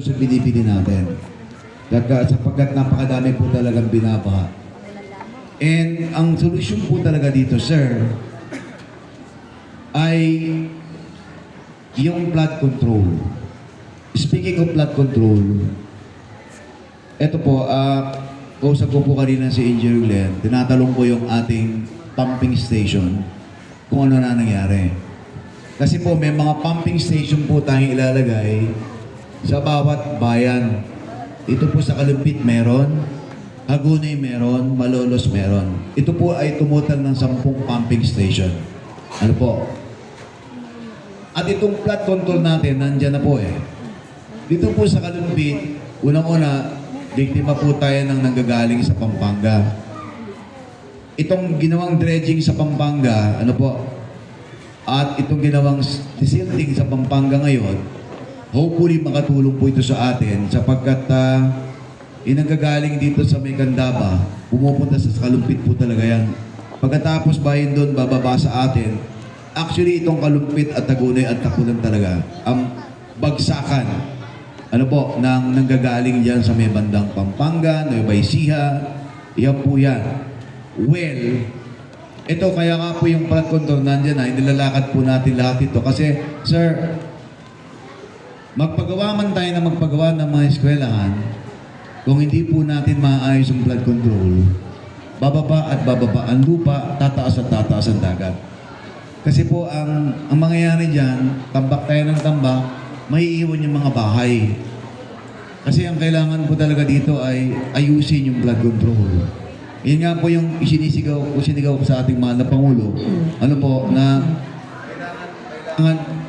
sa binibili natin. Daga, sapagkat napakadami po talagang binabaha. And ang solusyon po talaga dito, sir, ay yung flood control. Speaking of flood control, eto po, ah, kausap ko po kanina si Engineer Glenn, tinatalong ko yung ating pumping station kung ano na nangyari. Kasi po, may mga pumping station po tayong ilalagay sa bawat bayan. Ito po sa Kalumpit meron, Hagunay meron, Malolos meron. Ito po ay tumutal ng 10 pumping station. Ano po? At itong flood control natin, nandyan na po eh. Dito po sa Kalumpit, unang-una, biktima po tayo ng nanggagaling sa Pampanga. Itong ginawang dredging sa Pampanga, ano po, at itong ginawang silting sa Pampanga ngayon, hopefully makatulong po ito sa atin sapagkat uh, inanggagaling dito sa may pumupunta sa Kalumpit po talaga yan. Pagkatapos bayan doon, bababa sa atin, actually itong Kalumpit at Tagunay at Takulan talaga, ang bagsakan, ano po, nang nanggagaling dyan sa may bandang Pampanga, Nueva Ecija, yan po yan. Well, ito kaya nga po yung flood control nandyan na, inilalakad po natin lahat ito. Kasi, sir, magpagawa man tayo na magpagawa ng mga eskwelahan, kung hindi po natin maayos yung flood control, bababa at bababa ang lupa, tataas at tataas ang dagat. Kasi po, ang, ang mangyayari dyan, tambak tayo ng tambak, may iiwan yung mga bahay. Kasi ang kailangan po talaga dito ay ayusin yung flood control. Yan nga po yung isinisigaw, isinigaw ko sa ating mahal na Pangulo. Ano po, na kailangan,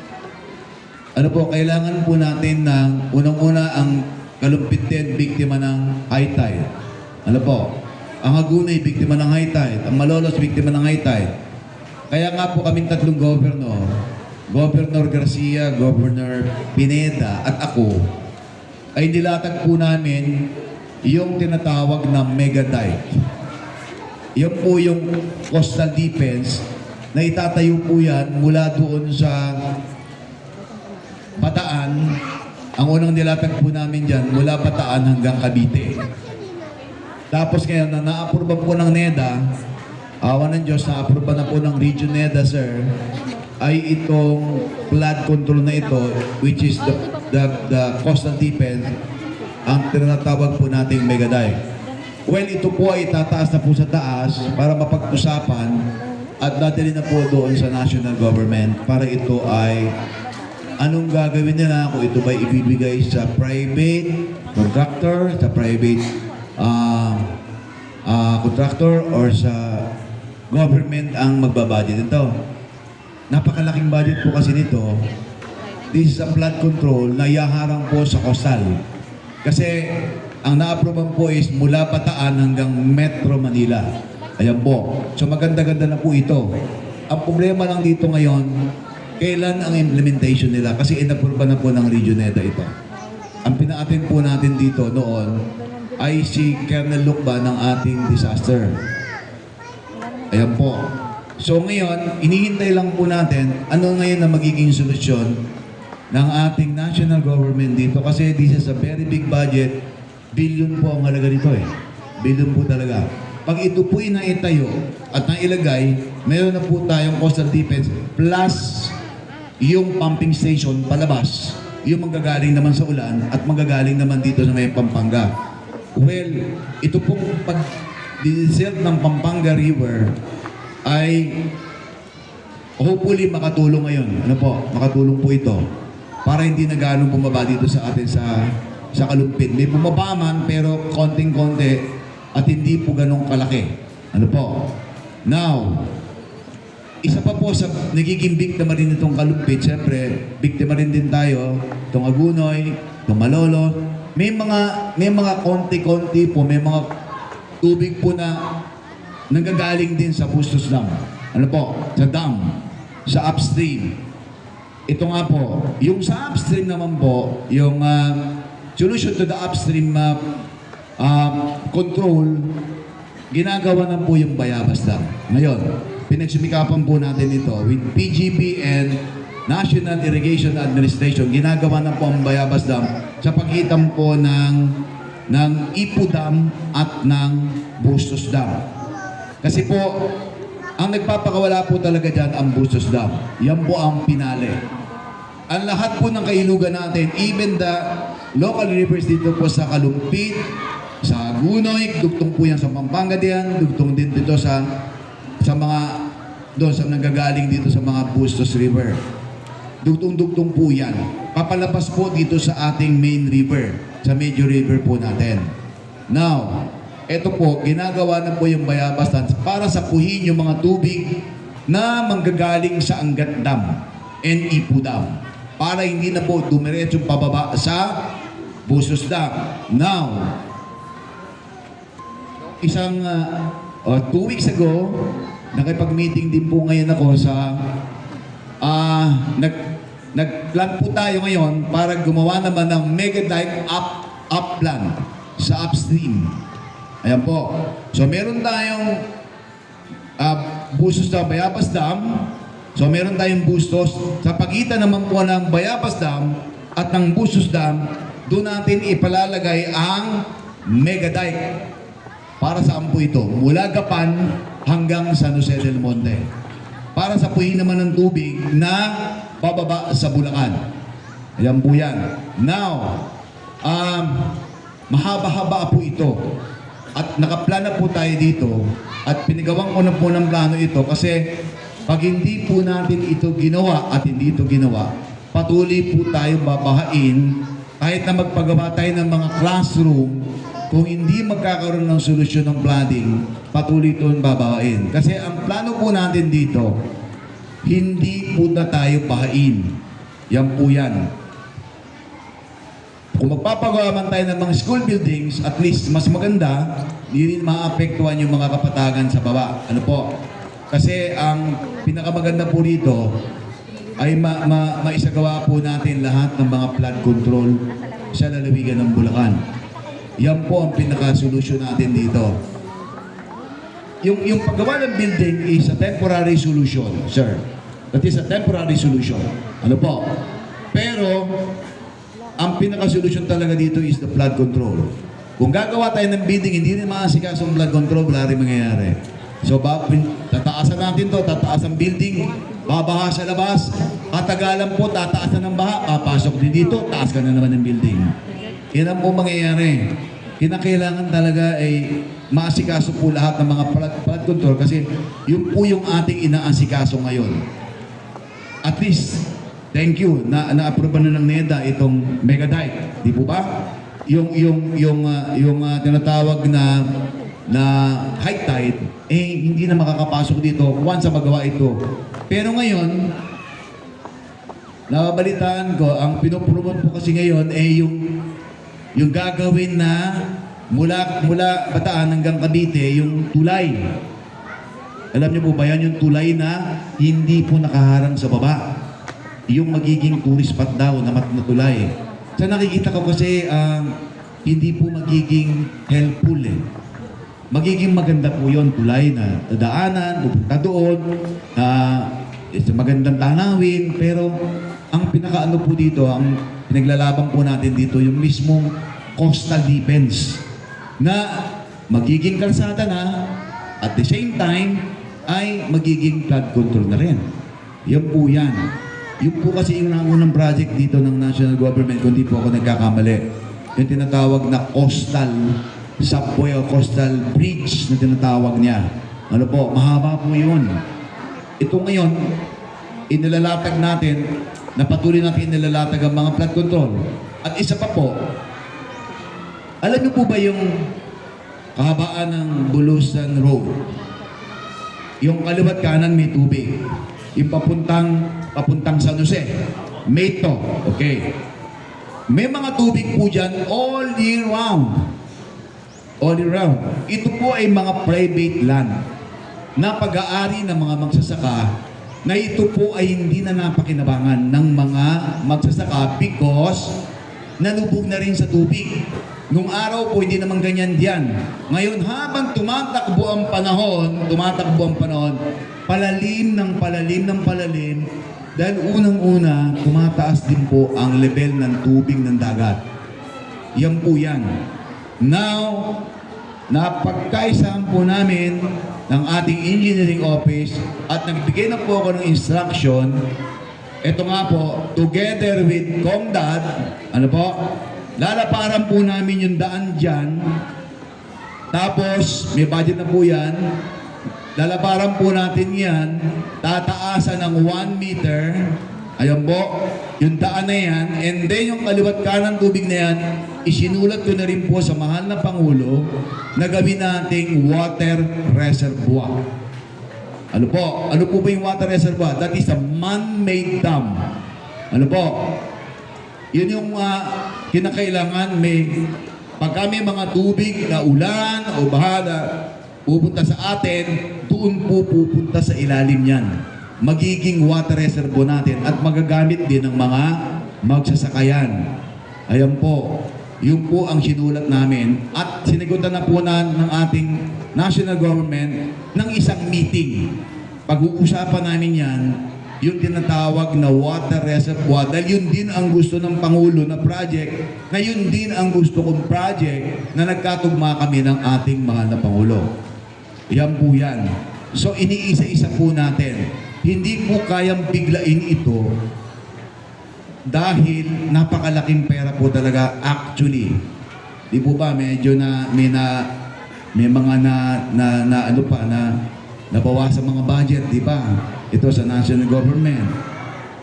ano po, kailangan po natin ng unang-una ang kalumpit din, biktima ng high tide. Ano po, ang Hagunay, biktima ng high tide. Ang Malolos, biktima ng high tide. Kaya nga po kaming tatlong governor, Governor Garcia, Governor Pineda, at ako, ay nilatag po namin yung tinatawag na mega dike. Yan po yung coastal defense na itatayo po yan mula doon sa Bataan. Ang unang nilatag po namin dyan mula Bataan hanggang Cavite. Tapos ngayon na na-approve po ng NEDA, awa ng Diyos, na-approve na po ng Region NEDA, sir, ay itong flood control na ito, which is the, the, the coastal defense, ang tinatawag po nating mega dike. Well, ito po ay tataas na po sa taas para mapag-usapan at dadali na po doon sa national government para ito ay anong gagawin nila kung ito ba ibibigay sa private contractor, sa private ah, ah, contractor or sa government ang magbabudget nito. Napakalaking budget po kasi nito. This is a flood control na iyaharang po sa coastal. Kasi ang na-approvean po is mula Bataan hanggang Metro Manila. Ayan po. So maganda-ganda na po ito. Ang problema lang dito ngayon, kailan ang implementation nila? Kasi inapprove na po ng Regioneta ito. Ang pinaatin po natin dito noon ay si Colonel Lukba ng ating disaster. Ayan po. So ngayon, inihintay lang po natin ano ngayon na magiging solusyon ng ating national government dito kasi this is a very big budget. Billion po ang halaga nito eh. Billion po talaga. Pag ito po inaitayo at nailagay, meron na po tayong coastal defense plus yung pumping station palabas. Yung manggagaling naman sa ulan at manggagaling naman dito sa may Pampanga. Well, ito pong pag desert ng Pampanga River ay hopefully makatulong ngayon. Ano po? Makatulong po ito. Para hindi na ganong bumaba dito sa atin sa sa kalumpit. May bumaba man pero konting-konti at hindi po ganong kalaki. Ano po? Now, isa pa po sa nagiging biktima rin itong kalumpit, siyempre, biktima rin din tayo, itong Agunoy, itong Malolo. May mga, may mga konti-konti po, may mga tubig po na nanggagaling din sa Bustos Dam. Ano po? Sa dam. Sa upstream. Ito nga po, yung sa upstream naman po, yung ah, solution to the upstream ah, ah, control, ginagawa na po yung Bayabas Dam. Ngayon, pinagsumikapan po natin ito with PGB and National Irrigation Administration. Ginagawa na po ang Bayabas Dam sa pagitan po ng ng Ipu Dam at ng Bustos Dam. Kasi po, ang nagpapakawala po talaga dyan ang Bustos Dam. Yan po ang pinali. Ang lahat po ng kailugan natin, even the local rivers dito po sa Kalumpit, sa Gunoy, dugtong po yan sa Pampanga diyan, dugtong din dito sa sa mga doon sa nanggagaling dito sa mga Bustos River. Dugtong-dugtong po yan. Papalabas po dito sa ating main river, sa major river po natin. Now, ito po, ginagawa na po yung Bayabas para sapuhin yung mga tubig na manggagaling sa Angat Dam and Ipu Dam para hindi na po dumiretso pababa sa Busos Dam. Now, isang uh, oh, two weeks ago, nakipag-meeting din po ngayon ako sa ah nag nagplan po tayo ngayon para gumawa naman ng mega dive up up plan sa upstream. Ayan po. So meron tayong uh, Bustos Dam, Bayabas Dam. So meron tayong Bustos. Sa pagitan naman po ng Bayabas Dam at ng Bustos Dam, doon natin ipalalagay ang mega dike. Para saan po ito? Mula Gapan hanggang San Jose del Monte. Para sa puhin naman ng tubig na bababa sa Bulacan. Ayan po yan. Now, um, mahaba-haba po ito. At nakaplana po tayo dito at pinagawan ko na po ng plano ito kasi pag hindi po natin ito ginawa at hindi ito ginawa, patuloy po tayo babahain kahit na magpagawa tayo ng mga classroom kung hindi magkakaroon ng solusyon ng flooding, patuloy ito babawain. Kasi ang plano po natin dito, hindi po na tayo bahain. Yan po yan. Kung magpapagawa man tayo ng mga school buildings, at least mas maganda, hindi rin maapektuhan yung mga kapatagan sa baba. Ano po? Kasi ang pinakamaganda po dito ay ma ma maisagawa po natin lahat ng mga flood control sa lalawigan ng Bulacan. Yan po ang pinaka-solusyon natin dito. Yung, yung paggawa ng building is a temporary solution, sir. That is a temporary solution. Ano po? Pero, ang pinaka-solution talaga dito is the flood control. Kung gagawa tayo ng building, hindi rin maasikas ang flood control, wala rin mangyayari. So, ba, tataasan natin to, tataas ang building, babaha sa labas, katagalan po, tataas na ng baha, papasok din dito, taas ka na naman ng building. Yan ang po mangyayari. Kinakailangan talaga ay maasikaso po lahat ng mga flood, flood control kasi yun po yung ating inaasikaso ngayon. At least, thank you, na na-approve na ng NEDA itong mega dike. Di po ba? Yung, yung, yung, ah, yung ah, tinatawag na na high tide, eh hindi na makakapasok dito once na magawa ito. Pero ngayon, Nababalitaan ko, ang pinopromote po kasi ngayon ay yung yung gagawin na mula mula Bataan hanggang Cavite, yung tulay. Alam niyo po ba yan, yung tulay na hindi po nakaharang sa baba. Yung magiging tourist spot daw na mat na tulay. Sa nakikita ko kasi, ah, hindi po magiging helpful eh. Magiging maganda po yon tulay na dadaanan, pupunta doon, na it's magandang tanawin, pero ang pinakaano po dito, ang pinaglalaban po natin dito, yung mismong coastal defense na magiging kalsada na at the same time ay magiging flood control na rin. Yan po yan. Yung po kasi yung nangunang project dito ng national government, kung di po ako nagkakamali, yung tinatawag na coastal subway o coastal bridge na tinatawag niya. Ano po, mahaba po yun. Ito ngayon, inilalatag natin, na patuloy natin inilalatag ang mga flood control. At isa pa po, alam niyo po ba yung kahabaan ng Bulusan Road? Yung kaliwat kanan may tubig. Yung papuntang, papuntang San Jose. May to. Okay. May mga tubig po dyan all year round. All year round. Ito po ay mga private land na pag-aari ng mga magsasaka na ito po ay hindi na napakinabangan ng mga magsasaka because nalubog na rin sa tubig. Nung araw po, hindi naman ganyan diyan. Ngayon, habang tumatakbo ang panahon, tumatakbo ang panahon, palalim ng palalim ng palalim, dahil unang-una, tumataas din po ang level ng tubig ng dagat. Yan po yan. Now, napagkaisahan po namin ng ating engineering office at nagbigay na po ako ng instruction ito nga po, together with Comdad, ano po, lalaparan po namin yung daan dyan. Tapos, may budget na po yan. Lalaparan po natin yan. Tataasan ng 1 meter. Ayan po, yung daan na yan. And then yung kaliwat kanan tubig na yan, isinulat ko na rin po sa mahal na Pangulo na gawin nating water reservoir. Ano po? Ano po ba yung water reservoir? That is a man-made dam. Ano po? Yun yung ah, kinakailangan may pagka may mga tubig na ulan o baha na pupunta sa atin, doon po pupunta sa ilalim yan. Magiging water reservoir natin at magagamit din ng mga magsasakayan. Ayan po. Yun po ang sinulat namin at sinigutan na po na ng ating national government ng isang meeting. Pag-uusapan namin yan, yung tinatawag na water reservoir dahil yun din ang gusto ng Pangulo na project na yun din ang gusto kong project na nagkatugma kami ng ating mahal na Pangulo. Yan po yan. So iniisa-isa po natin. Hindi po kayang biglain ito dahil napakalaking pera po talaga actually. Di po ba medyo na may na may mga na, na, na ano pa na nabawasan mga budget, di ba? Ito sa national government.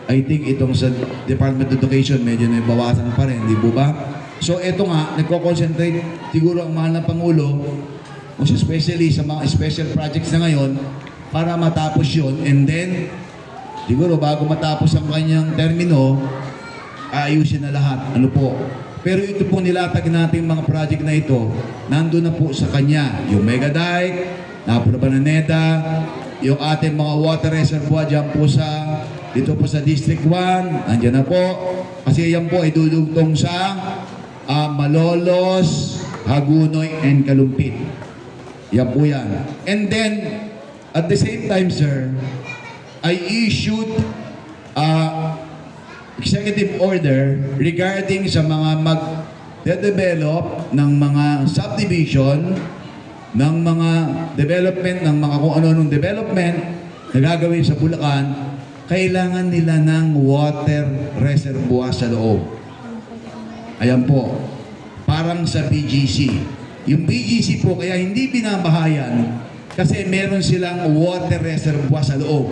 I think itong sa Department of Education medyo nabawasan pa rin, di ba? So ito nga, nagko-concentrate siguro ang mahal na Pangulo, most especially sa mga special projects na ngayon, para matapos yun. And then, siguro bago matapos ang kanyang termino, aayusin na lahat. Ano po? Pero ito po nilatag natin mga project na ito, nandun na po sa kanya. Yung Mega Dike, Napura Bananeta, yung ating mga water reservoir dyan po sa, dito po sa District 1, andyan na po. Kasi yan po ay dudugtong sa ah, Malolos, Hagunoy, and Kalumpit. Yan po yan. And then, at the same time, sir, I issued uh, executive order regarding sa mga mag-develop ng mga subdivision, ng mga development, ng mga kung ano-anong development na gagawin sa Bulacan, kailangan nila ng water reservoir sa loob. Ayan po. Parang sa BGC. Yung BGC po, kaya hindi binabahayan kasi meron silang water reservoir sa loob.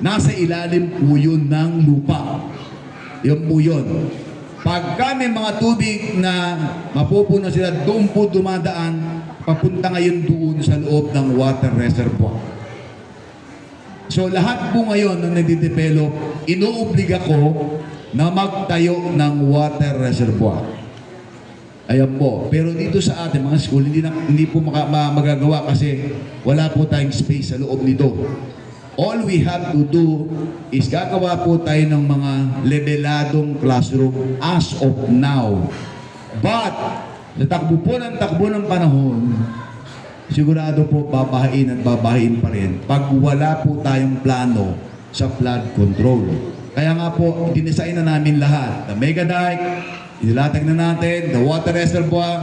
Nasa ilalim po yun ng lupa. Yun po yun. Pagka may mga tubig na mapupuno sila, doon po dumadaan, papunta ngayon doon sa loob ng water reservoir. So lahat po ngayon na nagde-develop, inuobliga ko na magtayo ng water reservoir. Ayan po. Pero dito sa atin, mga school, hindi, na, hindi po maka, ma- magagawa kasi wala po tayong space sa loob nito. All we have to do is gagawa po tayo ng mga leveladong classroom as of now. But, sa takbo po ng takbo ng panahon, sigurado po babahain at babahain pa rin pag wala po tayong plano sa flood control. Kaya nga po, dinesign na namin lahat. The mega dike, inilatag na natin. The water reservoir,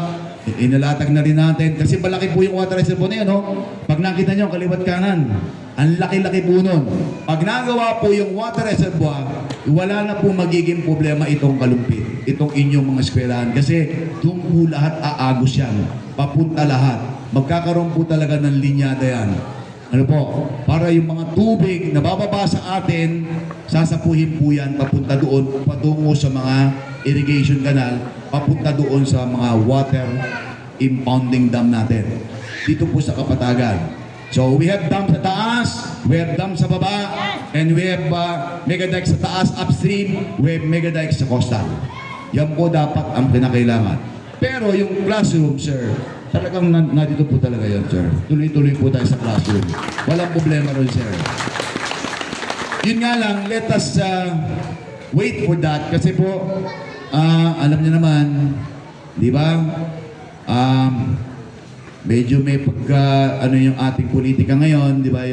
inilatag na rin natin. Kasi malaki po yung water reservoir na yan, no? Pag nakita nyo, kaliwat kanan, ang laki-laki po nun. Pag nagawa po yung water reservoir, wala na po magiging problema itong kalumpit, itong inyong mga eskwelahan. Kasi doon po lahat aagos yan. Papunta lahat. Magkakaroon po talaga ng linyada yan. Ano po? Para yung mga tubig na bababa sa atin, sasapuhin po yan papunta doon, patungo sa mga irrigation canal, papunta doon sa mga water impounding dam natin. Dito po sa Kapatagan. So we have dam sa taas, we have dam sa baba, and we have uh, mega dike sa taas upstream, we have mega dike sa coastal. Yan po dapat ang pinakailangan. Pero yung classroom, sir, talagang na, nandito po talaga yan, sir. Tuloy-tuloy po tayo sa classroom. Walang problema ron, sir. Yun nga lang, let us uh, wait for that. Kasi po, ah, alam niyo naman, di ba? Um, medyo may pagka, ano yung ating politika ngayon, di ba?